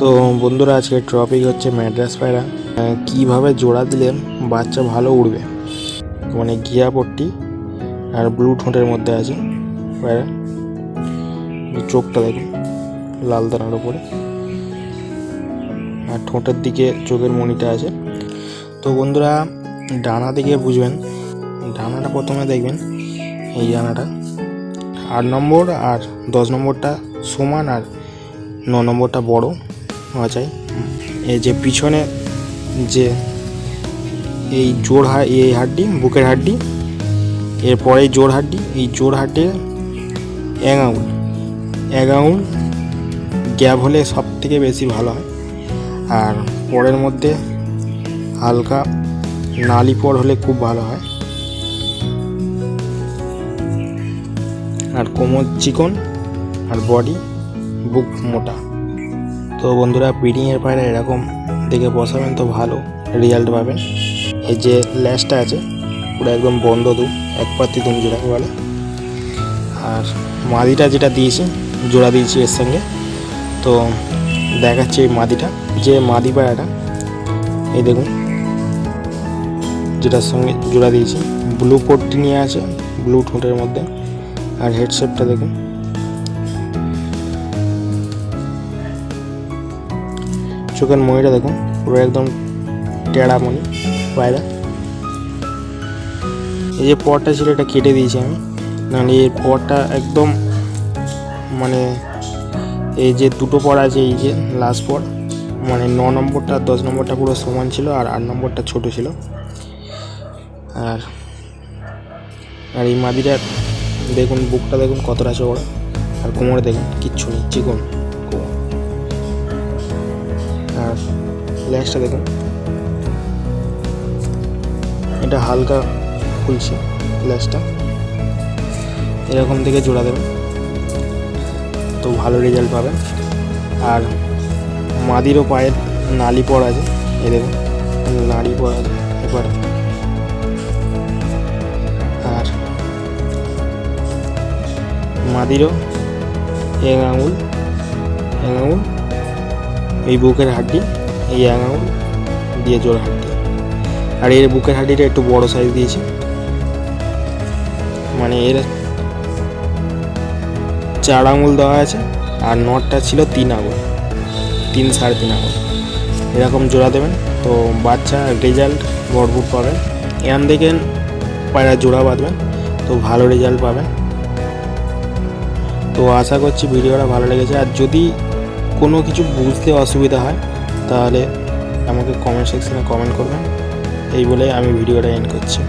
তো বন্ধুরা, আজকের টপিক হচ্ছে ম্যাড্রাস পায়রা। কীভাবে জোড়া দিলে বাচ্চা ভালো উড়বে? মানে গিয়া পট্টি আর ব্লু ঠোঁটের মধ্যে আছে পায়রা। চোখটা দেখুন, লাল দানার উপরে। আর ঠোঁটের দিকে চোখের মণিটা আছে। তো বন্ধুরা, ডানা দিকে বুঝবেন। ডানাটা প্রথমে দেখবেন, এই ডানাটা। আট নম্বর আর দশ নম্বরটা সমান আর ন নম্বরটা বড়। হওয়া চাই এই যে পিছনে যে এই জোড় হা এই হাড্ডি, বুকের হাড্ডি এরপরে জোড় হাড্ডি, এই জোড় হাড্ডির এক আঙুল। এক আঙুল গ্যাপ হলে সব থেকে বেশি ভালো হয়। আর পরের মধ্যে হালকা নালি পর হলে খুব ভালো হয়। আর কোমর চিকন, আর বডি বুক মোটা। তো বন্ধুরা ব্রিডিংয়ের পায়রা এরকম দেখে বসাবেন তো ভালো রেজাল্ট পাবেন। এই যে ল্যাশটা আছে, পুরো একদম বন্ধ দু, এক পাতি দুম যেটাকে বলে। আর মাদিটা যেটা দিয়েছি, জোড়া দিয়েছি এর সঙ্গে। তো দেখাচ্ছি এই মাদিটা, যে মাদি পায়রাটা এই দেখুন, যেটার সঙ্গে জোড়া দিয়েছি। ব্লু কোটটি নিয়ে আছে, ব্লু ঠোঁটের মধ্যে। আর হেডসেটটা দেখুন। চোখের মনিটা দেখুন, পুরো একদম টেড়া মনি পায়রা এই যে পরটা ছিল, এটা কেটে দিয়েছি আমি। নাহলে এই পরটা একদম মানে এই যে দুটো পর আছে, এই যে লাস্ট পর মানে ন নম্বরটা আর দশ নম্বরটা পুরো সমান ছিল আর আট নম্বরটা ছোট ছিল। আর আর এই মাদিটার, দেখুন, বুকটা দেখুন কতটা চওড়া আর কোমরে দেখুন, কিচ্ছু নেই, চিকন। আর ল্যাসটা দেখুন। এটা হালকা খুলছে ল্যাসটা এরকম থেকে জোড়া দেবেন। তো ভালো রেজাল্ট পাবেন। আর মাদিরও পায়ের নালি পড়া আছে। এই দেখুন নাড়ি পড়া আছে এবার আর মাদিরও এক আঙুল এক আঙুল এই বুকের হাড্ডি, এই আঙুল দিয়ে জোড়া হাড্ডি। আর এর বুকের হাড্ডিটা একটু বড় সাইজ দিয়েছি। মানে এর চার আঙুল দেওয়া আছে আর নটটা ছিল তিন আঙুল, তিন সাড়ে তিন আঙুল। এরকম জোড়া দেবেন। তো বাচ্চা রেজাল্ট ভরপুর পাবেন। এখান থেকে পায়রা জোড়া বাঁধবেন। তো ভালো রেজাল্ট পাবেন। তো আশা করছি ভিডিওটা ভালো লেগেছে। আর যদি কোনো কিছু বুঝতে অসুবিধা হয়, তাহলে আমাকে কমেন্ট সেকশানে কমেন্ট করবেন। এই বলে আমি ভিডিওটা এন্ড করছি।